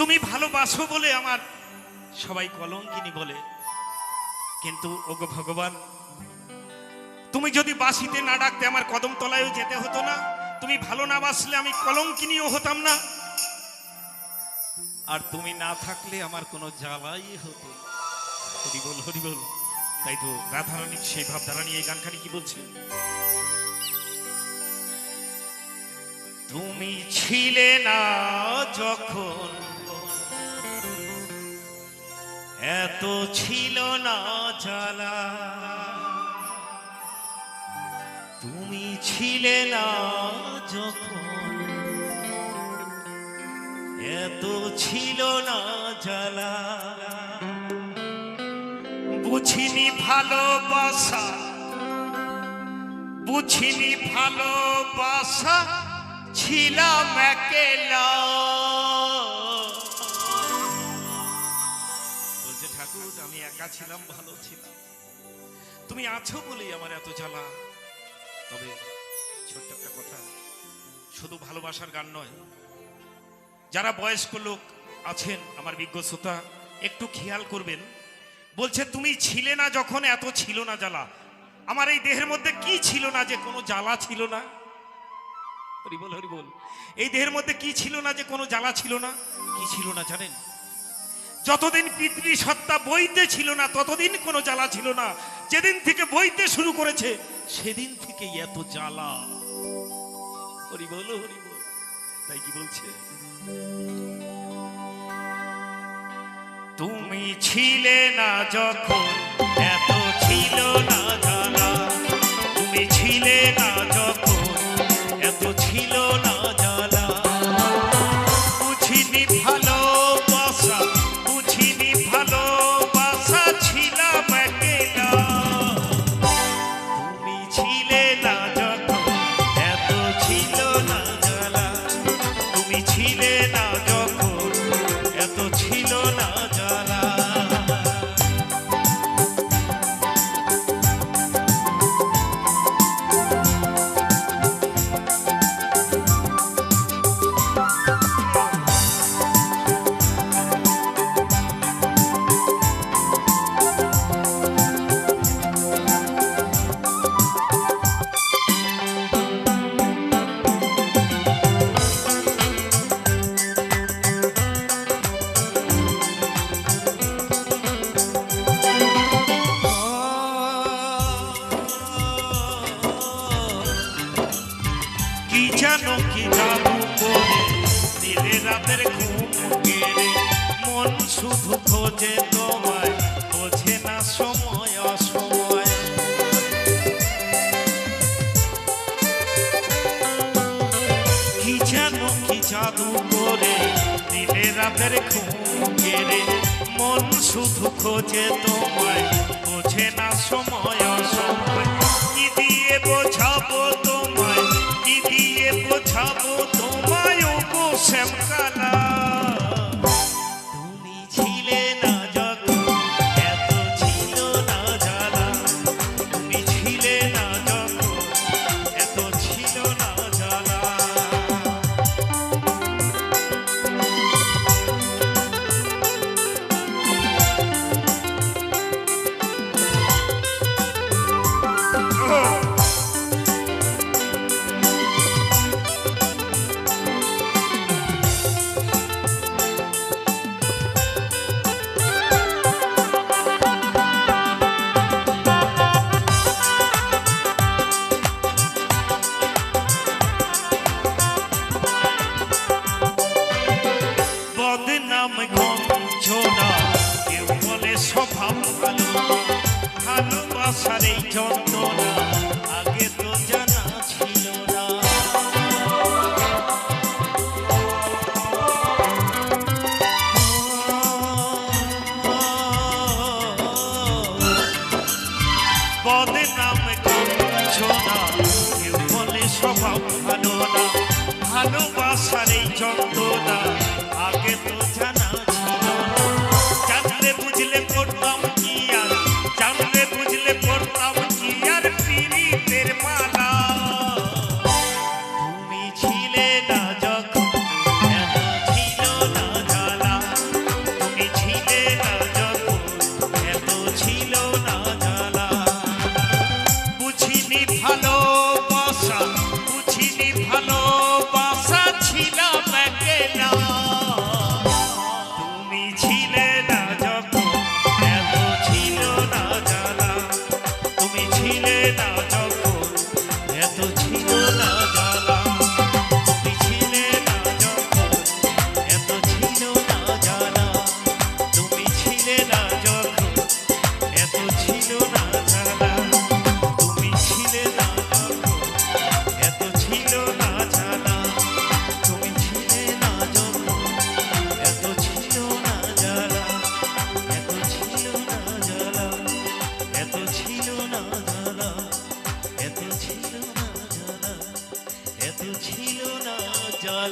তুমি ভালোবাসো বলে আমার সবাই কলঙ্কিনী বলে। কিন্তু ওগো ভগবান, তুমি যদি বাসিতে না ডাকতে আমার কদম তলায়ও যেতে হতো না। তুমি ভালো না বাসলে আমি কলঙ্কিনীও হতাম না। আর তুমি না থাকলে আমার কোনো জ্বালাই হতো। হরি বল হরি বল। তাই তো রাধারানী সেই ভাবধারা নিয়ে এই গানখানি কি বলছে? তুমি ছিলে না যখন এত ছিল না জ্বালা। তুমি ছিলে না যখন। এত ছিল না জ্বালা। বুঝিনি ভালোবাসা। বুঝিনি ভালোবাসা, ছিলাম একেলা। ঠাকুর আমি একা ছিলাম, ভালো ছিলাম। তুমি আছো বলেই আমার এত জ্বালা। তবে ছোট্ট একটা কথা, শুধু ভালোবাসার গান নয়, যারা বয়স্ক লোক আছেন, আমার বিজ্ঞ শ্রোতা, একটু খেয়াল করবেন। বলছে, তুমি ছিলে না যখন এত ছিল না জ্বালা। আমার এই দেহের মধ্যে কি ছিল না যে কোনো জ্বালা ছিল না? হরি বল হরি বল। এই দেহের মধ্যে কি ছিল না যে কোনো জ্বালা ছিল না? কি ছিল না জানেন? যতদিন পিতৃ সত্তা বইতে ছিল না, ততদিন কোনো জ্বালা ছিল না। যেদিন থেকে বইতে শুরু করেছে, সেদিন থেকে এত জ্বালা। হরি বল হরি বল। তাই কি বলছে? তুমি ছিলে না যখন, এত ছিল না জ্বালা। তুমি ছিলে না জানো কি করে? দিলে রাতের ঘুম মন শুধু খোঁজে তোমায়, বোঝে না সময় অসময়। কি জাদু করে? দিলে রাতের মন শুধু খোঁজে তোমায়, বোঝে না সময় অসময়। কি দিয়ে বোঝাবো তোমায় সংসার এই যন্ত্রণা আগে তো জানা ছিল না। বদনাম যন্ত্রণা কেউ বলে স্বভাব ভালো না ভালোবাসার এই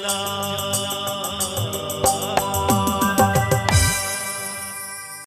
वाला